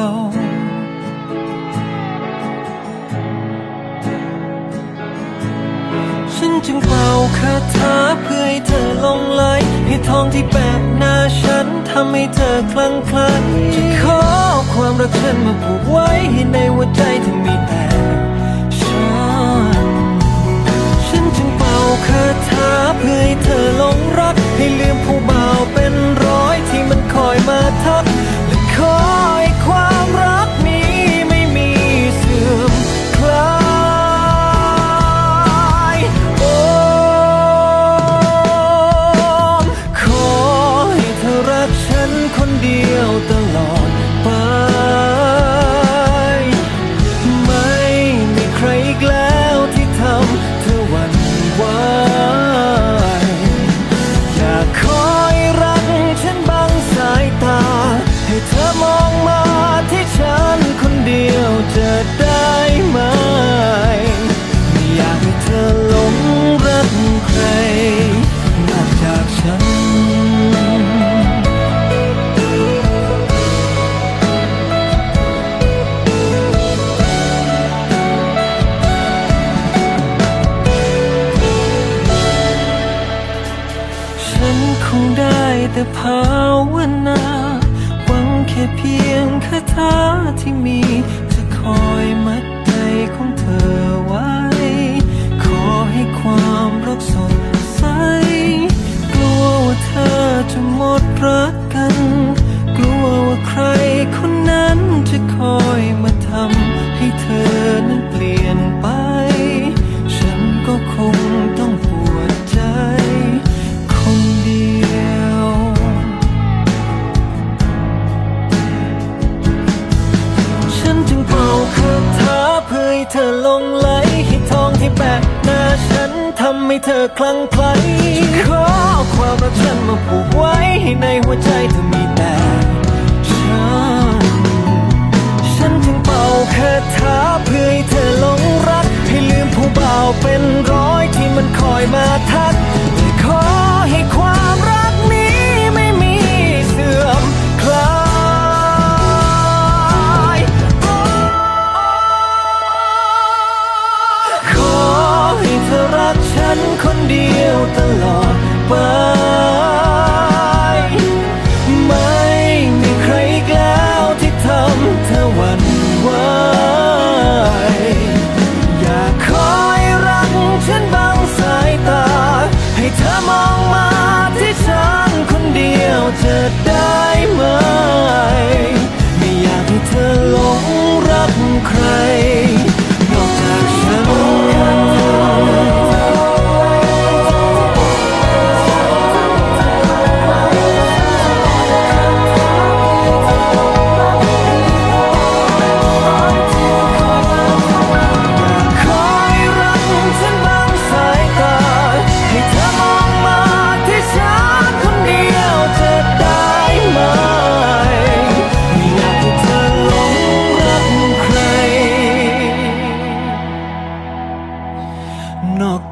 วาถาเพื่อให้เธอลงไหลให้ทองที่แปะหน้าฉันทำให้เธอคลั่งไคล้จะขอความรักฉันมาผูกไว้ให้ในหัวใจเธอมีแต่ฉันฉันจึงเป่าคาถาเพื่อให้เธอหลงรัก ให้ลืมผู้บ่าวเป็นร้อยที่มันคอยมาทัก งได้แต่ภาวนา หวังแค่เพียงคาถาที่มีจะคอยมา เพื่อให้เธอลงไหลให้ทองที่แปะหน้าฉันทำให้เธอคลั่งไคล้ขอความรักฉันมาผูก ตลอดไป ไม่มีใครอีกแล้วที่ทำเธอหวั่นไหวอยากคอยรักฉันบางสายตา ให้เธอมองมาที่ฉันคนเดียวจะได้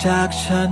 จากฉัน